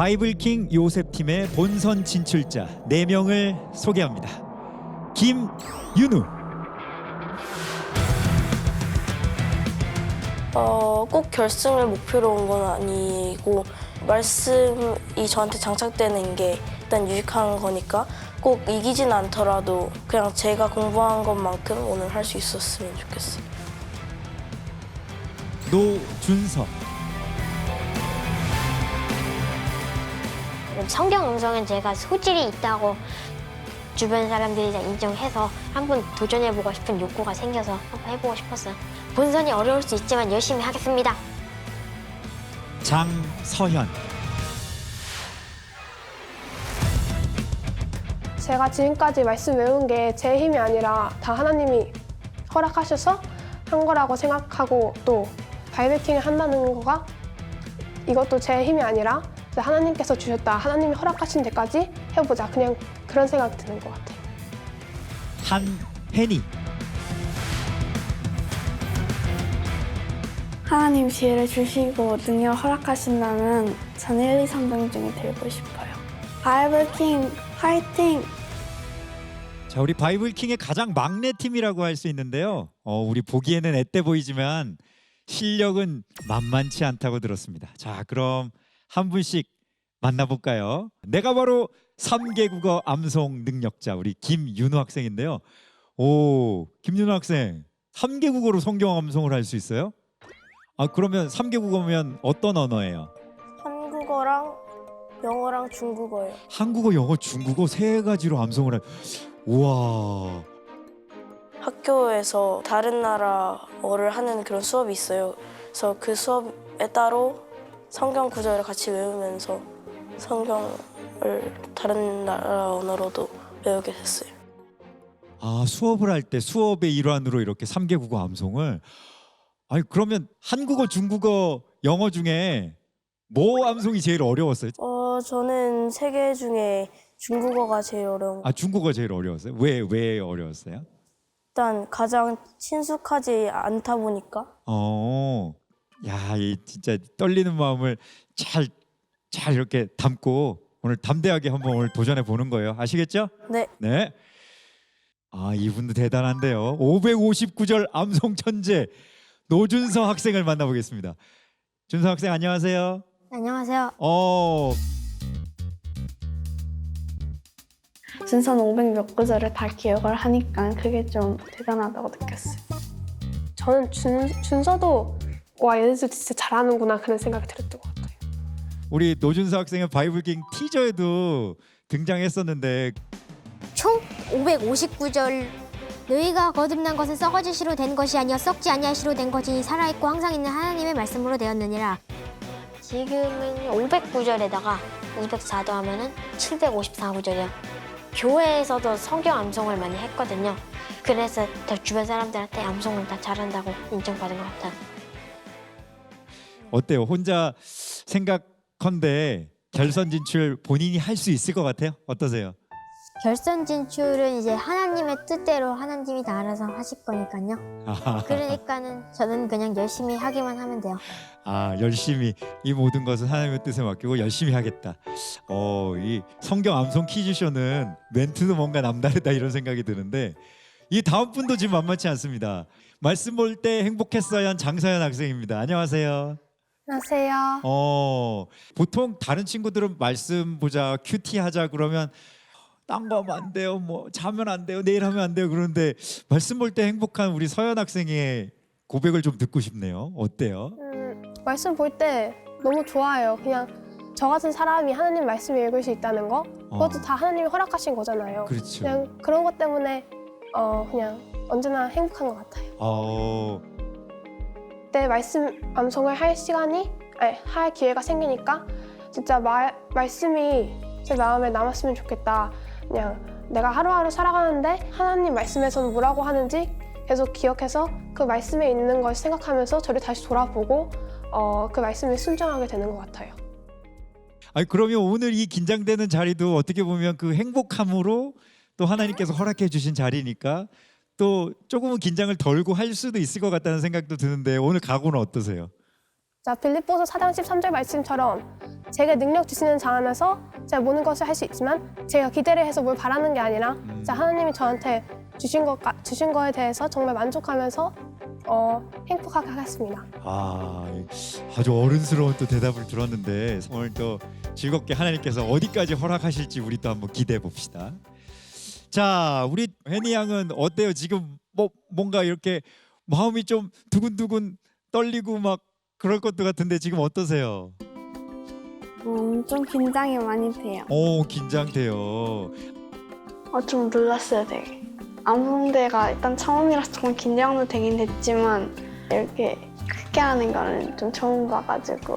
바이블킹 요셉 팀의 본선 진출자 4명을 소개합니다. 김윤우, 어, 꼭 결승을 목표로 온 건 아니고 말씀이 저한테 장착되는 게 일단 유익한 거니까 꼭 이기진 않더라도 그냥 제가 공부한 것만큼 오늘 할 수 있었으면 좋겠어요. 노준석, 성경 음성은 제가 소질이 있다고 주변 사람들이 다 인정해서 한번 도전해보고 싶은 욕구가 생겨서 한번 해보고 싶었어요. 본선이 어려울 수 있지만 열심히 하겠습니다. 장서현, 제가 지금까지 말씀 외운 게 제 힘이 아니라 다 하나님이 허락하셔서 한 거라고 생각하고 또 바이블킹을 한다는 거가 이것도 제 힘이 아니라 하나님께서 주셨다. 하나님이 허락하신 데까지 해보자. 그냥 그런 생각이 드는 것 같아요. 한혜니, 하나님 지혜를 주시고 능력 허락하신다면 저는 1, 2, 3등 중에 들고 싶어요. 바이블킹 화이팅! 자 우리 바이블킹의 가장 막내 팀이라고 할 수 있는데요. 어, 우리 보기에는 앳돼 보이지만 실력은 만만치 않다고 들었습니다. 자 그럼 한 분씩 만나볼까요? 내가 바로 3개 국어 암송 능력자 우리 김윤우 학생인데요. 오 김윤우 학생 3개 국어로 성경 암송을 할 수 있어요? 아 그러면 3개 국어면 어떤 언어예요? 한국어랑 영어랑 중국어요. 한국어, 영어, 중국어 세 가지로 암송을 할. 우와. 학교에서 다른 나라어를 하는 그런 수업이 있어요. 그래서 그 수업에 따로 성경 구절을 같이 외우면서 성경을 다른 나라 언어로도 외우게 됐어요. 아 수업을 할 때 수업의 일환으로 이렇게 3개 국어 암송을 아니 그러면 한국어, 중국어, 영어 중에 뭐 암송이 제일 어려웠어요? 어, 저는 세 개 중에 중국어가 제일 어려운 것아 중국어 제일 어려웠어요? 왜 왜 어려웠어요? 일단 가장 친숙하지 않다 보니까 어, 야, 이 진짜 떨리는 마음을 잘 잘 이렇게 담고 오늘 담대하게 한번 오늘 도전해 보는 거예요. 아시겠죠? 네 네. 아 이분도 대단한데요. 559절 암송 천재 노준서 학생을 만나보겠습니다. 준서 학생 안녕하세요. 안녕하세요. 어 순서는 500몇 구절을 다 기억을 하니까 그게 좀 대단하다고 느꼈어요. 저는 준, 준서도 와 얘네들 진짜 잘하는구나 그런 생각이 들었던 것 같아요. 우리 노준서 학생은 바이블킹 티저에도 등장했었는데 총 559절 너희가 거듭난 것은 썩어지시로 된 것이 아니여 썩지 아니하시로 된 것이니 살아있고 항상 있는 하나님의 말씀으로 되었느니라. 지금은 509절에다가 204 더하면은 754구절이요 교회에서도 성경 암송을 많이 했거든요. 그래서 더 주변 사람들한테 암송을 다 잘한다고 인정받은 것 같아요 어때요? 혼자 생각컨대 결선 진출 본인이 할 수 있을 것 같아요? 어떠세요? 결선 진출은 이제 하나님의 뜻대로 하나님이 다 알아서 하실 거니까요 아, 그러니까는 저는 그냥 열심히 하기만 하면 돼요 아 열심히 이 모든 것은 하나님의 뜻에 맡기고 열심히 하겠다. 어, 이 성경 암송 퀴즈쇼는 멘트도 뭔가 남다르다 이런 생각이 드는데 이 다음 분도 지금 만만치 않습니다. 말씀 볼 때 행복했어요 한 장서연 학생입니다. 안녕하세요. 안녕하세요. 어, 보통 다른 친구들은 말씀 보자 큐티 하자 그러면 딴 거 하면 안 돼요. 뭐 자면 안 돼요. 내일 하면 안 돼요. 그런데 말씀 볼 때 행복한 우리 서연 학생의 고백을 좀 듣고 싶네요. 어때요? 음, 말씀 볼 때 너무 좋아요. 그냥 저 같은 사람이 하나님 말씀을 읽을 수 있다는 거 그것도 어. 다 하나님이 허락하신 거잖아요. 그렇죠. 그냥 그런 것 때문에 어, 그냥 언제나 행복한 것 같아요. 어, 그때 말씀 암송을 할 시간이 아니, 할 기회가 생기니까 진짜 말, 말씀이 제 마음에 남았으면 좋겠다. 그냥 내가 하루하루 살아가는데 하나님 말씀에서는 뭐라고 하는지 계속 기억해서 그 말씀에 있는 걸 생각하면서 저를 다시 돌아보고 어, 그 말씀에 순종하게 되는 것 같아요. 아니 그러면 오늘 이 긴장되는 자리도 어떻게 보면 그 행복함으로 또 하나님께서 허락해 주신 자리니까 또 조금은 긴장을 덜고 할 수도 있을 것 같다는 생각도 드는데 오늘 각오는 어떠세요? 자 빌립보서 4장 13절 말씀처럼 제게 능력 주시는 자 안에서 제가 모든 것을 할 수 있지만 제가 기대를 해서 뭘 바라는 게 아니라 음. 진짜 하나님이 저한테 주신 것 주신 거에 대해서 정말 만족하면서 어, 행복하게 하겠습니다. 아 아주 어른스러운 또 대답을 들었는데 오늘 또 즐겁게 하나님께서 어디까지 허락하실지 우리 또 한번 기대해 봅시다. 자 우리 혜니 양은 어때요? 지금 뭐 뭔가 이렇게 마음이 좀 두근두근 떨리고 막 그럴 것도 같은데 지금 어떠세요? 음, 좀 긴장이 많이 돼요. 오 긴장돼요. 어, 좀 놀랐어요, 되게. 안무대가 일단 처음이라서 조금 긴장도 되긴 됐지만 이렇게 크게 하는 거는 좀 처음 봐가지고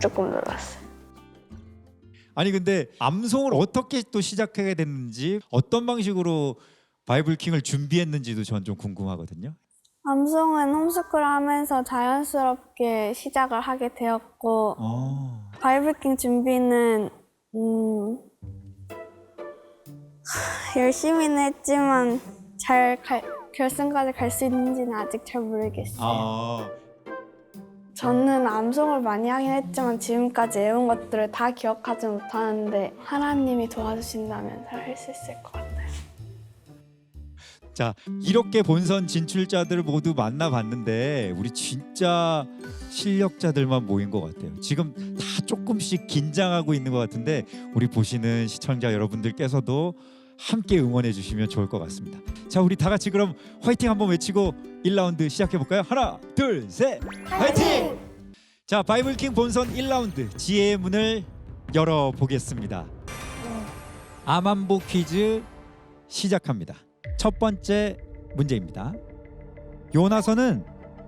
조금 놀랐어요. 아니 근데 암송을 어떻게 또 시작하게 됐는지 어떤 방식으로 바이블 킹을 준비했는지도 전 좀 궁금하거든요. 암송은 홈스쿨 하면서 자연스럽게 시작을 하게 되었고 어. 바이블킹 준비는 음, 하, 열심히는 했지만 잘 갈- 결승까지 갈 수 있는지는 아직 잘 모르겠어요. 아. 저는 암송을 많이 하긴 했지만 지금까지 외운 것들을 다 기억하지 못하는데 하나님이 도와주신다면 잘 할 수 있을 것 같아요. 자 이렇게 본선 진출자들 모두 만나봤는데 우리 진짜 실력자들만 모인 것 같아요. 지금 다 조금씩 긴장하고 있는 것 같은데 우리 보시는 시청자 여러분들께서도 함께 응원해 주시면 좋을 것 같습니다. 자 우리 다 같이 그럼 화이팅 한번 외치고 1라운드 시작해 볼까요? 하나 둘 셋 화이팅! 자 바이블킹 본선 1라운드 지혜의 문을 열어 보겠습니다. 아만보 퀴즈 시작합니다. 첫 번째 문제입니다. 요나서는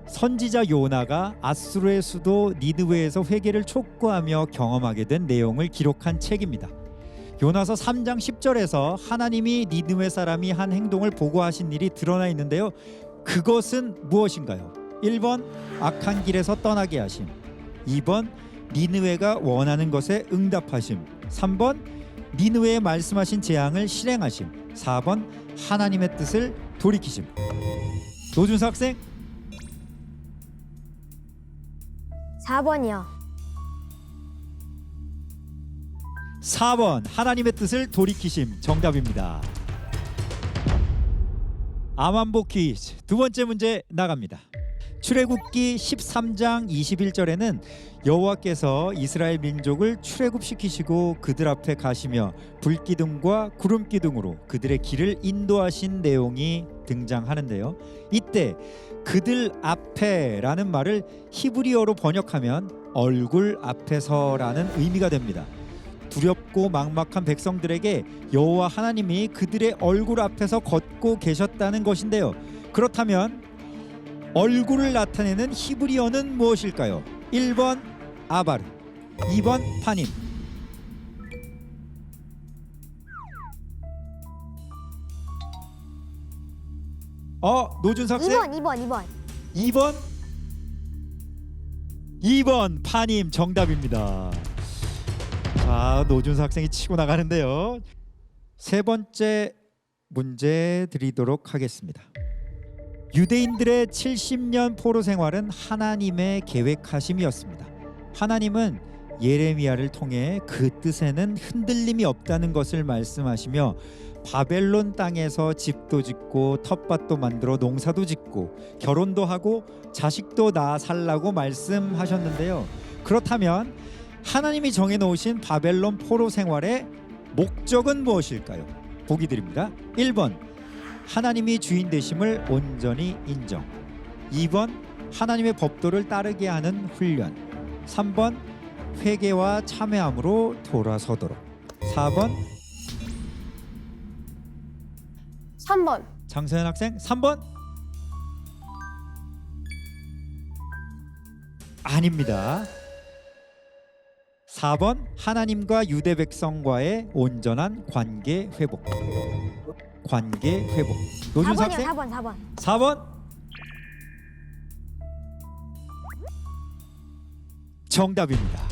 선지자 요나가 아수르의 수도 니드웨에서 회개를 촉구하며 경험하게 된 내용을 기록한 책입니다. 요나서 3장 10절에서 하나님이 니드웨 사람이 한 행동을 보고하신 일이 드러나 있는데요. 그것은 무엇인가요? 1번 악한 길에서 떠나게 하심. 2번 니느웨가 원하는 것에 응답하심. 3번 니느웨에 말씀하신 재앙을 실행하심. 4번 하나님의 뜻을 돌이키심. 노준서 학생 4번이요. 4번 하나님의 뜻을 돌이키심 정답입니다. 아만보 퀴즈 두 번째 문제 나갑니다. 출애굽기 13장 21절에는 여호와께서 이스라엘 민족을 출애굽시키시고 그들 앞에 가시며 불기둥과 구름기둥으로 그들의 길을 인도하신 내용이 등장하는데요. 이때 그들 앞에라는 말을 히브리어로 번역하면 얼굴 앞에서라는 의미가 됩니다. 두렵고 막막한 백성들에게 여호와 하나님이 그들의 얼굴 앞에서 걷고 계셨다는 것인데요. 그렇다면 얼굴을 나타내는 히브리어는 무엇일까요? 1번 아바르, 2번 파님. 어, 노준석 학생 2번, 2번, 2번. 2번 2번 파님 정답입니다. 자 노준서 학생이 치고 나가는데요. 세 번째 문제 드리도록 하겠습니다. 유대인들의 70년 포로 생활은 하나님의 계획하심이었습니다. 하나님은 예레미야를 통해 그 뜻에는 흔들림이 없다는 것을 말씀하시며 바벨론 땅에서 집도 짓고 텃밭도 만들어 농사도 짓고 결혼도 하고 자식도 낳아 살라고 말씀하셨는데요. 그렇다면 하나님이 정해 놓으신 바벨론 포로 생활의 목적은 무엇일까요? 보기 드립니다. 1번 하나님이 주인 되심을 온전히 인정. 2번 하나님의 법도를 따르게 하는 훈련. 3번 회개와 참회함으로 돌아서도록. 4번 3번 장서연 학생 3번 아닙니다. 4번 하나님과 유대 백성과의 온전한 관계 회복. 관계 회복. 노준서 4번이요, 학생 4번, 4번. 4번 정답입니다.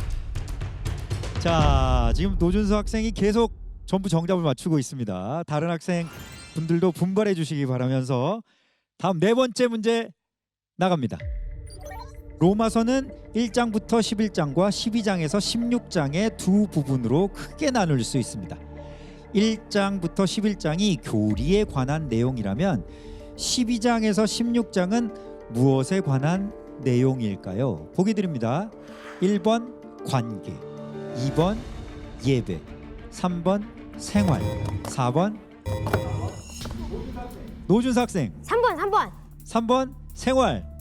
자, 지금 노준서 학생이 계속 전부 정답을 맞추고 있습니다. 다른 학생 분들도 분발해 주시기 바라면서 다음 네 번째 문제 나갑니다. 로마서는 1장부터 11장과 12장에서 16장의 두 부분으로 크게 나눌 수 있습니다. 1장부터 11장이 교리에 관한 내용이라면 12장에서 16장은 무엇에 관한 내용일까요? 보기 드립니다. 1번 관계, 2번 예배, 3번 생활, 4번 노준사 학생, 3번 3번 3번 생활.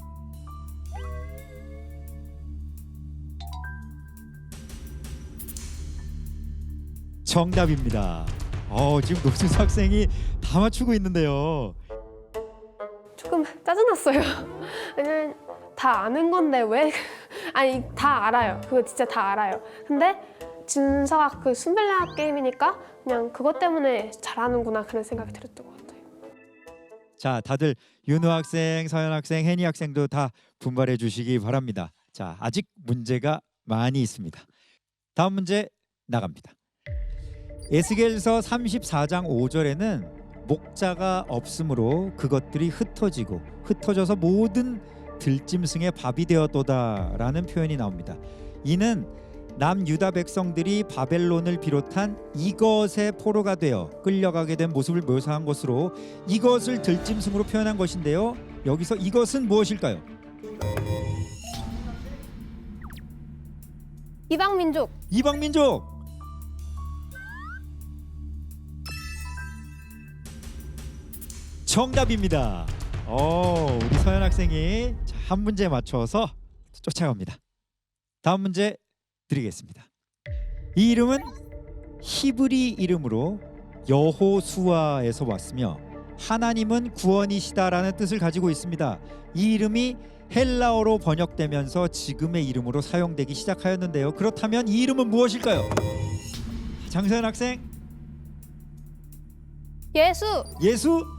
정답입니다. 어, 지금 노준사 학생이 다 맞추고 있는데요. 조금 짜증났어요. 왜냐면 다 아는 건데 왜 아니 다 알아요. 그거 진짜 다 알아요. 근데 준서가 그 순발력 게임이니까 그냥 그것 때문에 잘하는구나 그런 생각이 들었던 것 같아요. 자, 다들 윤호 학생, 서현 학생, 혜니 학생도 다 분발해 주시기 바랍니다. 자, 아직 문제가 많이 있습니다. 다음 문제 나갑니다. 에스겔서 34장 5절에는 목자가 없으므로 그것들이 흩어지고 흩어져서 모든 들짐승의 밥이 되었도다라는 표현이 나옵니다. 이는 남유다 백성들이 바벨론을 비롯한 이것의 포로가 되어 끌려가게 된 모습을 묘사한 것으로 이것을 들짐승으로 표현한 것인데요. 여기서 이것은 무엇일까요? 이방 민족 이방 민족. 정답입니다. 어, 우리 서현 학생이 자, 한 문제 맞춰서 쫓아갑니다. 다음 문제 드리겠습니다. 이 이름은 히브리 이름으로 여호수아에서 왔으며 하나님은 구원이시다라는 뜻을 가지고 있습니다. 이 이름이 헬라어로 번역되면서 지금의 이름으로 사용되기 시작하였는데요. 그렇다면 이 이름은 무엇일까요? 장서연 학생, 예수 예수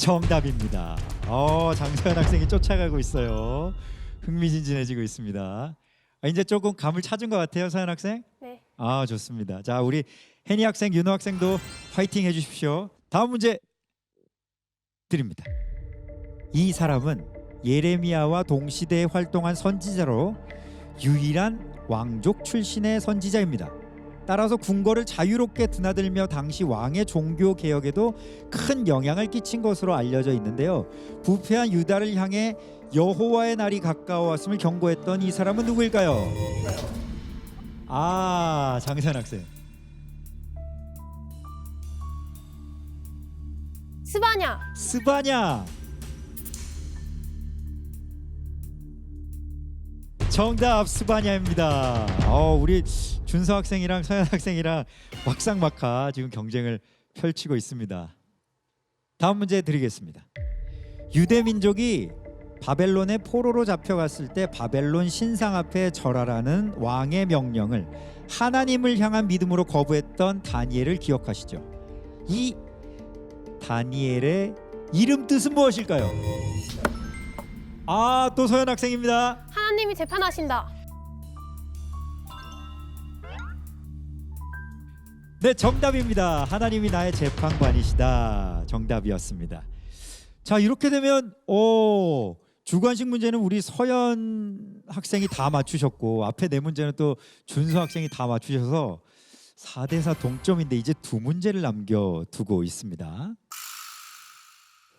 정답입니다. 어, 장서연 학생이 쫓아가고 있어요. 흥미진진해지고 있습니다. 아, 이제 조금 감을 찾은 것 같아요, 서연 학생. 네. 아, 좋습니다. 자, 우리 혜니 학생, 윤호 학생도 파이팅 해주십시오. 다음 문제 드립니다. 이 사람은 예레미야와 동시대에 활동한 선지자로 유일한 왕족 출신의 선지자입니다. 따라서 궁궐을 자유롭게 드나들며 당시 왕의 종교 개혁에도 큰 영향을 끼친 것으로 알려져 있는데요. 부패한 유다를 향해 여호와의 날이 가까워왔음을 경고했던 이 사람은 누구일까요? 아, 장선 학생. 스바냐 스바냐. 정답 스바냐입니다. 어, 우리 준서 학생이랑 서현 학생이랑 막상막하 지금 경쟁을 펼치고 있습니다. 다음 문제 드리겠습니다. 유대 민족이 바벨론의 포로로 잡혀갔을 때 바벨론 신상 앞에 절하라는 왕의 명령을 하나님을 향한 믿음으로 거부했던 다니엘을 기억하시죠? 이 다니엘의 이름 뜻은 무엇일까요? 아, 또 서현 학생입니다. 하나님이 재판하신다. 네, 정답입니다. 하나님이 나의 재판관이시다. 정답이었습니다. 자, 이렇게 되면 오, 주관식 문제는 우리 서현 학생이 다 맞추셨고 앞에 네 문제는 또 준서 학생이 다 맞추셔서 4대 4 동점인데 이제 두 문제를 남겨 두고 있습니다.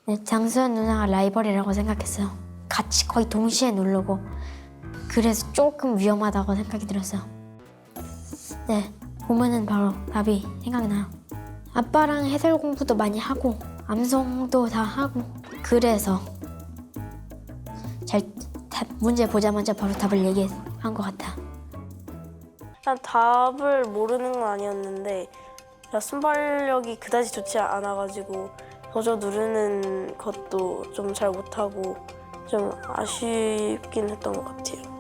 네, 장수현 누나가 라이벌이라고 생각했어요. 같이 거의 동시에 누르고 그래서 조금 위험하다고 생각이 들었어요. 네, 보면은 바로 답이 생각나요. 아빠랑 해설 공부도 많이 하고 암송도 다 하고 그래서 잘 답, 문제 보자마자 바로 답을 얘기한 것 같아. 그냥 답을 모르는 건 아니었는데 순발력이 그다지 좋지 않아가지고 버저 누르는 것도 좀 잘 못하고 좀 아쉽긴 했던 것 같아요.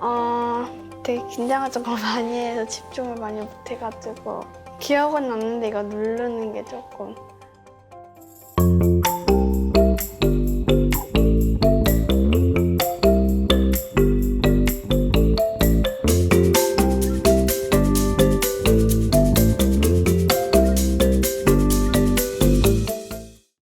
어, 되게 긴장을 조금 많이 해서 집중을 많이 못해가지고 기억은 났는데 이거 누르는 게 조금